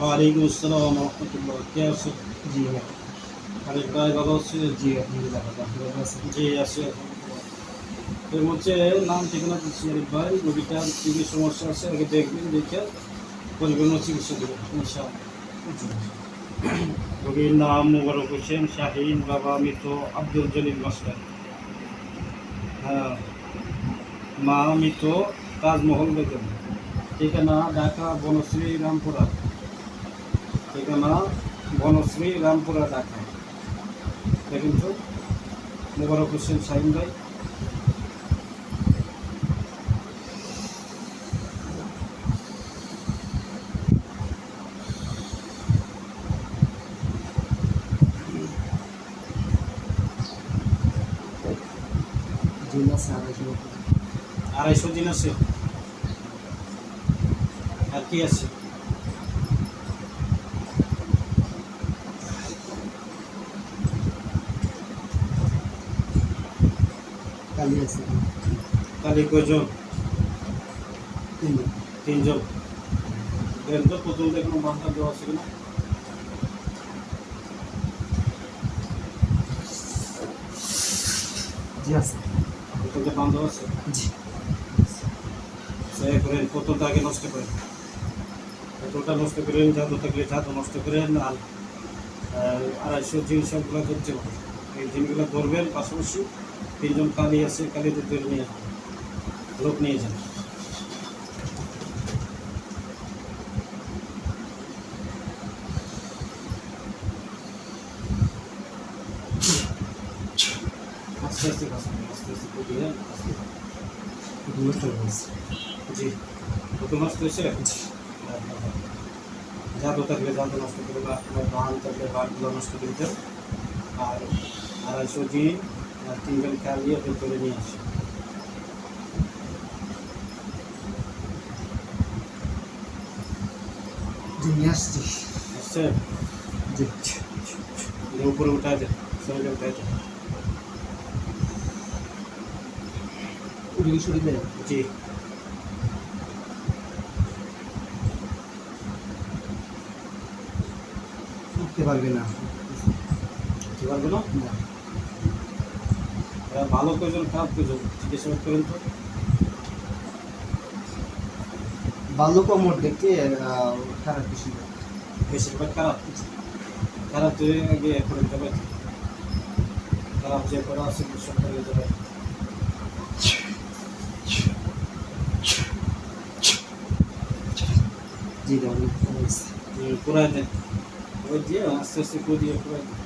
ওয়ালাইকুম আসসালাম রহমতুল্লাহ। কে আছে? জি আরেক ভাই ভালো আছে? জি আলহামদুলিল্লাহ আপনি ভালো আছেন জি আছে? এর মধ্যে নাম ঠিকানা দিচ্ছি আরেক ভাই রোগীটার কী কী সমস্যা আছে আগে দেখবেন দেখে পরিপূর্ণ চিকিৎসা দেবেন ইনশাআল্লাহ। রোগীর নাম মোবারক হোসেন শাহিন বাবা মৃত আব্দুল জলিল মাস্টার। হ্যাঁ। মা মৃত তাজমহল বেগম। ঠিকানা ঢাকা বনশ্রী রামপুরা ঠিকানা বনশ্রী রামপুরা ঢাকা। দেখেন তো মোবারক হোসেন শাহিন ভাই। আড়াইশো দিন আছে। আর কি আছে? কালি আছে। তাহলে কয়জন? তিন তিনজন। দেখেন তো প্রথম দেখুন বান্ধব দেওয়া আছে কিনা? জি আছে। প্রথমটা আছে? জি। সে করেন প্রথমটা আগে নষ্ট করেন। প্রথমটা নষ্ট করেন জাদু থাকলে জাদু নষ্ট করেন আর আড়াইশো জিন সবগুলো হবে। এই জিনগুলো ধরবেন পাশাপাশি তিনজন কালি আছে, কালিদের ধরে নিয়ে লোক নিয়ে যান। আস্তে আস্তে আস্তে আস্তে করিয়ে আস্তে জি, কত নষ্ট হয়েছে? জাদু থাকলে জাদু নষ্ট করে বা ধান থাকলে বাঘগুলো নষ্ট করে দেন। আর আড়াইশো দিন আর তিনজন কালি আপনি করে নিয়ে আসেন নিয়ে আসছি। আসছে? উপরে দেন উড়ি সরি দেয় জি। উঠতে পারবে না। কি পারবে না। ভালো কয়জন খারাপ কয়জন? চিকিৎসা করেন তো? ভালো কমর দেখে আহ, খারাপ কিছু বেশিরভাগ খারাপ খারাপ তো আগে করে যাবে খারাপ যে করা আছে সব করে যাবে জি পুরাই দেন ওই দিয়ে আস্তে আস্তে করে দিয়ে। পুরাই দেন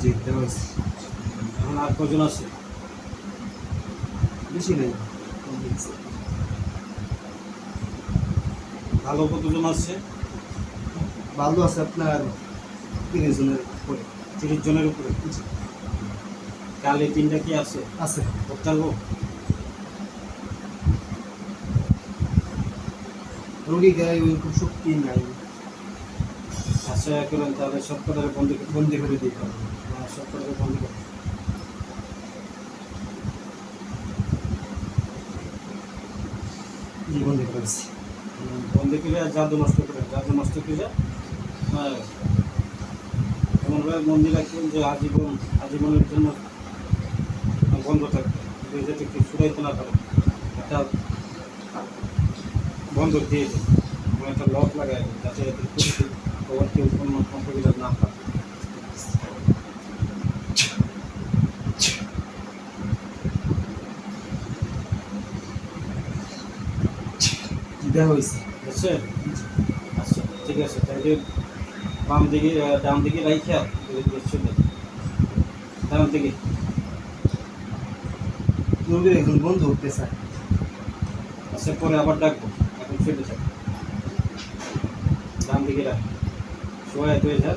জি দেওয়া হয়েছে এখন আর কজন আছে? বেশি নেই। ভালো কতজন আছে? ভালো আছে আপনার তিরিশ জনের উপরে। তিরিশ জনের উপরে। কালে তিনটা কি আছে? আছে। বক্তালব রোগী গায়ে ওইরকম শক্তি নাই। আশা করেন তাহলে সব কটারে বন্ধ করে বন্দি করে দিতে হবে। সব বন্ধ জি করেছি বন্ধ করে জাদু নষ্ট করে জাদু নষ্ট করে এমনভাবে মন্দির রাখবেন যে আজীবন আজীবনের জন্য বন্ধ থাকবে যাতে কেউ সুরাইতে না বন্ধ দিয়ে দিন একটা লক লাগাই যাতে এতে কেউ কোনো কম্পিউটার না পায় জি দেওয়া হয়েছে। আচ্ছা আচ্ছা ঠিক আছে তাহলে বাম দিকে ডান দিকে রাইখা চলে। ডান দিকে। রোগীর এখন বন্ধ হতে চায়। আচ্ছা পরে আবার ডাকবো এখন চলে যাক ডান দিকে রাখ। সবাই এত হাজার